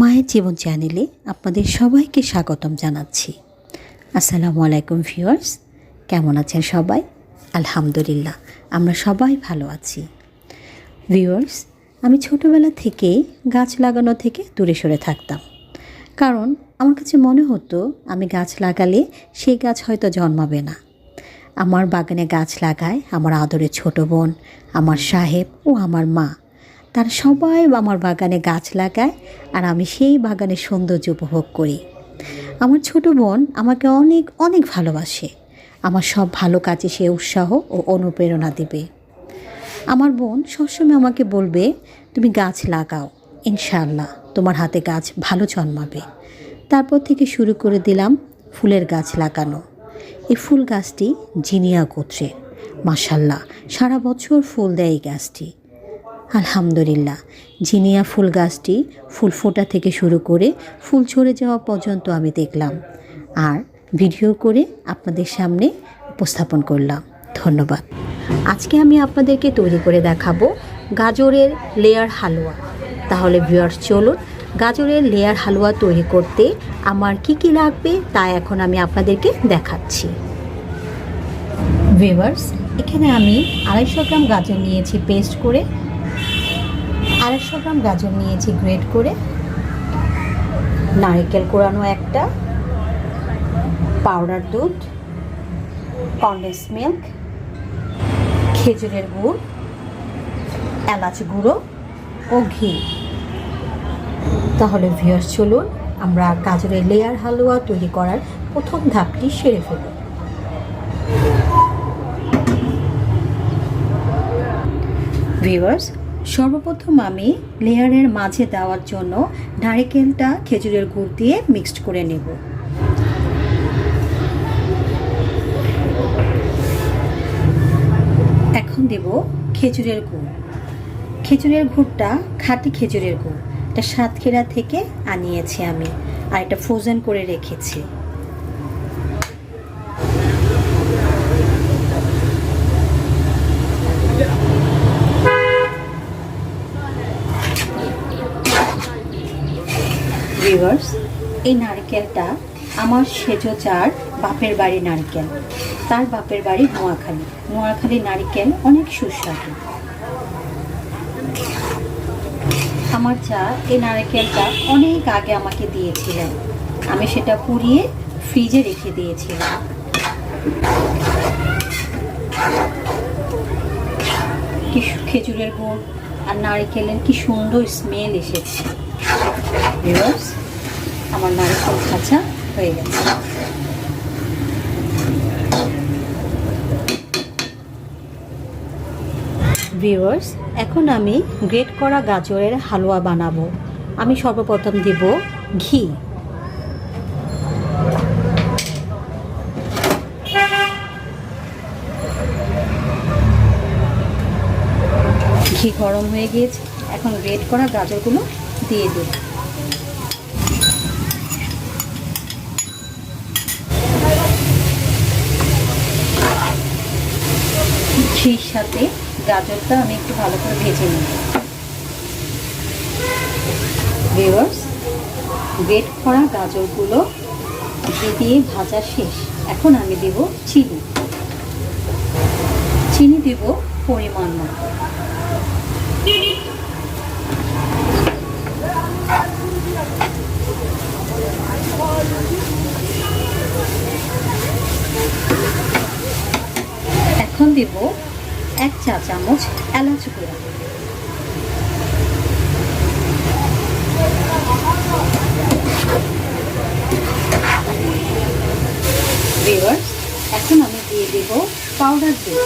মায়ের জীবন চ্যানেলে আপনাদের সবাইকে স্বাগতম জানাচ্ছি। আসসালামু আলাইকুম ভিউয়ার্স, কেমন আছেন সবাই? আলহামদুলিল্লাহ, আমরা সবাই ভালো আছি। ভিউয়ার্স, আমি ছোটোবেলা থেকে গাছ লাগানো থেকে দূরে সরে থাকতাম। কারণ আমার কাছে মনে হতো, আমি গাছ লাগালে সেই গাছ হয়তো জন্মাবে না। আমার বাগানে গাছ লাগায় আমার আদরের ছোট বোন, আমার সাহেব ও আমার মা। তারা সবাই আমার বাগানে গাছ লাগায় আর আমি সেই বাগানের সৌন্দর্য উপভোগ করি। আমার ছোট বোন আমাকে অনেক অনেক ভালোবাসে। আমার সব ভালো কাজে সে উৎসাহ ও অনুপ্রেরণা দেবে। আমার বোন সবসময় আমাকে বলবে, তুমি গাছ লাগাও ইনশাল্লাহ তোমার হাতে গাছ ভালো জন্মাবে। তারপর থেকে শুরু করে দিলাম ফুলের গাছ লাগানো। এই ফুল গাছটি জিনিয়া গোত্রের। মাসাল্লাহ সারা বছর ফুল দেয় এই গাছটি। আলহামদুলিল্লাহ। জিনিয়া ফুল গাছটি ফুল ফোটা থেকে শুরু করে ফুল ঝরে যাওয়া পর্যন্ত আমি দেখলাম। আর ভিডিও করে আপনাদের সামনে উপস্থাপন করলাম। ধন্যবাদ। আজকে আমি আপনাদেরকে তৈরি করে দেখাবো গাজরের লেয়ার হালুয়া। তাহলে ভিউয়ার্স চলুন গাজরের লেয়ার হালুয়া তৈরি করতে আমার কি কি লাগবে তা এখন আমি আপনাদেরকে দেখাচ্ছি। ভিউয়ার্স এখানে আমি আড়াইশো গ্রাম গাজর নিয়েছি পেস্ট করে আড়াইশো গ্রাম গাজর নিয়েছি গ্রেড করে। নারকেল কোরানো একটা। পাউডার দুধ। Condense milk. খেজুরের গুড়। এলাচ গুঁড়ো ও ঘি। তাহলে ভিউয়ার্স, চলুন আমরা গাজরের লেয়ার হালুয়া তৈরি করার প্রথম ধাপটি সেরে ফেলি। ভিউয়ার্স সর্বপ্রথম আমি লেয়ারের মাঝে দেওয়ার জন্য নারিকেলটা খেজুরের গুড় দিয়ে মিক্সড করে নেব। এখন দেব খেজুরের গুড়। খেজুরের গুড়টা খাঁটি খেজুরের গুড়। এটা সাতক্ষীরা থেকে আনিয়েছি আমি। আর এটা ফ্রোজেন করে রেখেছি ভিউয়ার্স এই নারকেলটা আমার সেজ চার বাপের বাড়ি নারকেল। তার বাপের বাড়ি নোয়াখালী। নোয়াখালী নারকেল অনেক সুস্বাদু। আমার চা এই নারকেলটা অনেক আগে আমাকে দিয়েছিলেন। আমি সেটা পুড়িয়ে ফ্রিজে রেখে দিয়েছিলাম। কি খেজুরের গুড় আর নারকেলের কি সুন্দর স্মেল এসেছে। আমার নারকেল খাঁচা হয়ে গেছে। ভিউয়ার্স এখন আমি গ্রেট করা গাজরের হালুয়া বানাবো। আমি সর্বপ্রথম দিব ঘি। ঘি গরম হয়ে গিয়েছে। এখন গ্রেট করা গাজরগুলো দিয়ে দেব ঘির সাথে গাজরটা আমি একটু ভালো করে ভেজে নিই। ভিউয়ার্স গ্রেট করা গাজরগুলো দিয়ে ভাজা শেষ। এখন আমি দেব চিনি। চিনি দেব পরিমাণ মতো। এখন দেব এক চা চামচ এলাচ গুঁড়া। এখন আমি দিয়ে দেব পাউডার দুধ।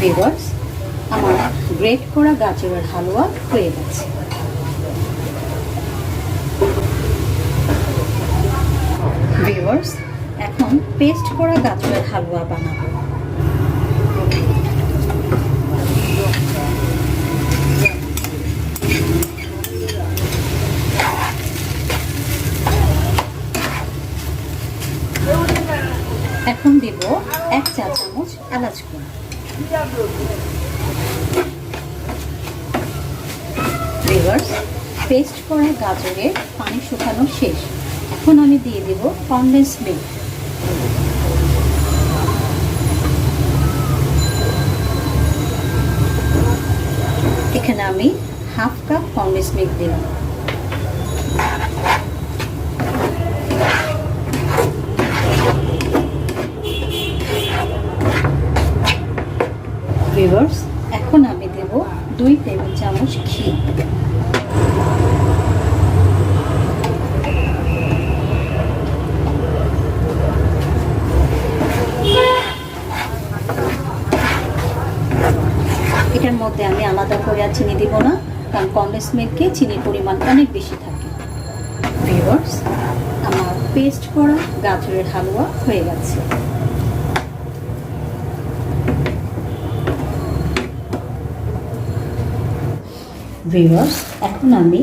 ভিউয়ার্স আমার গ্রেট করা গাজরের হালুয়া হয়ে গেছে। এখন পেস্ট করা গাজরের হালুয়া বানাবো। এখন দেব এক চা চামচ এলাচ করা ভিউয়ার্স পেস্ট করা গাজরের পানি শুকানো শেষ। এখন আমি দিয়ে দেব কনডেন্স মিল্ক এখানে আমি হাফ কাপ কনডেন্স মিল্ক দিলাম। দেব দুই টেবিল চামচ ঘি। এটার মধ্যে আমি আলাদা করে আর চিনি দিব না, কারণ কন্ডেন্স মিল্কে চিনির পরিমাণ অনেক বেশি থাকে। ভিউয়ার্স আমার পেস্ট করা গাজরের হালুয়া হয়ে গেছে। ভিউয়ার্স এখন আমি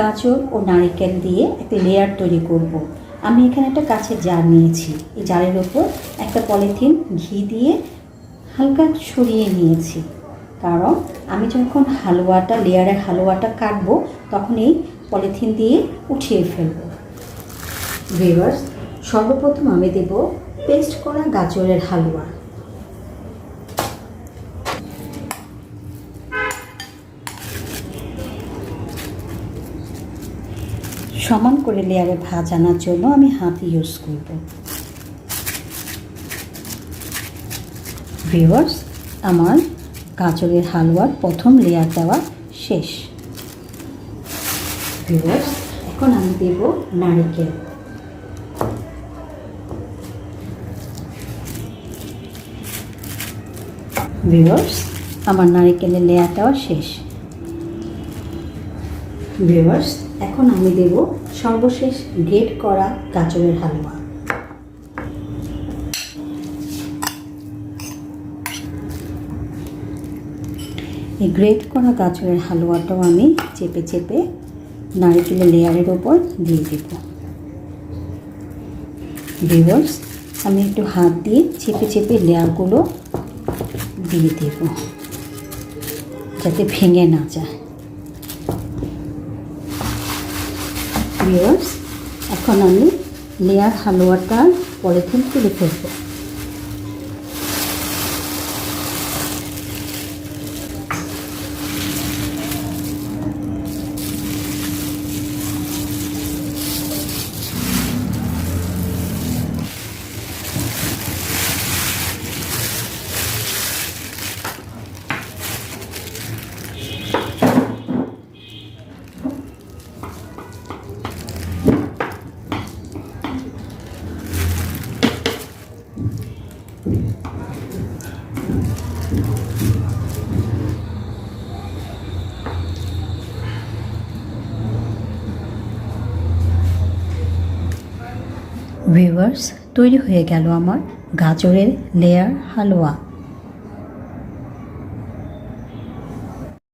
গাজর ও নারিকেল দিয়ে একটা লেয়ার তৈরি করব। আমি এখানে একটা কাছের জার নিয়েছি। এই জারের ওপর একটা পলিথিন ঘি দিয়ে হালকা ছড়িয়ে নিয়েছি। কারণ আমি যখন হালুয়াটা লেয়ারের হালুয়াটা কাটবো, তখন এই পলিথিন দিয়ে উঠিয়ে ফেলব। ভিউয়ার্স সর্বপ্রথম আমি দেব পেস্ট করা গাজরের হালুয়া। সমান করে লেয়ারে ভাজ আনার জন্য আমি হাত ইউজ করব। ভিউয়ার্স আমার গাজরের হালুয়ার প্রথম লেয়ার দেওয়া শেষ। ভিউয়ার্স এখন আমি দেব নারিকেল। ভিউয়ার্স আমার নারিকেলের লেয়ার দেওয়া শেষ। ভিউয়ার্স এখন আমি দেব সর্বশেষ গ্রেট করা গাজরের হালুয়া। এই গ্রেট করা গাজরের হালুয়াটাও আমি চেপে চেপে নারিকেলের লেয়ারের ওপর দিয়ে দেব। ভিউয়ার্স, আমি একটু হাত দিয়ে চেপে চেপে লেয়ারগুলো দিয়ে দেব, যাতে ভেঙে না যায়। ভিউয়ার্স এখন আমি লেয়ার হালুয়াটা পলিথিন তুলে ফেলব। ভিউয়ার্স তৈরি হয়ে গেল আমার গাজরের লেয়ার হালুয়া।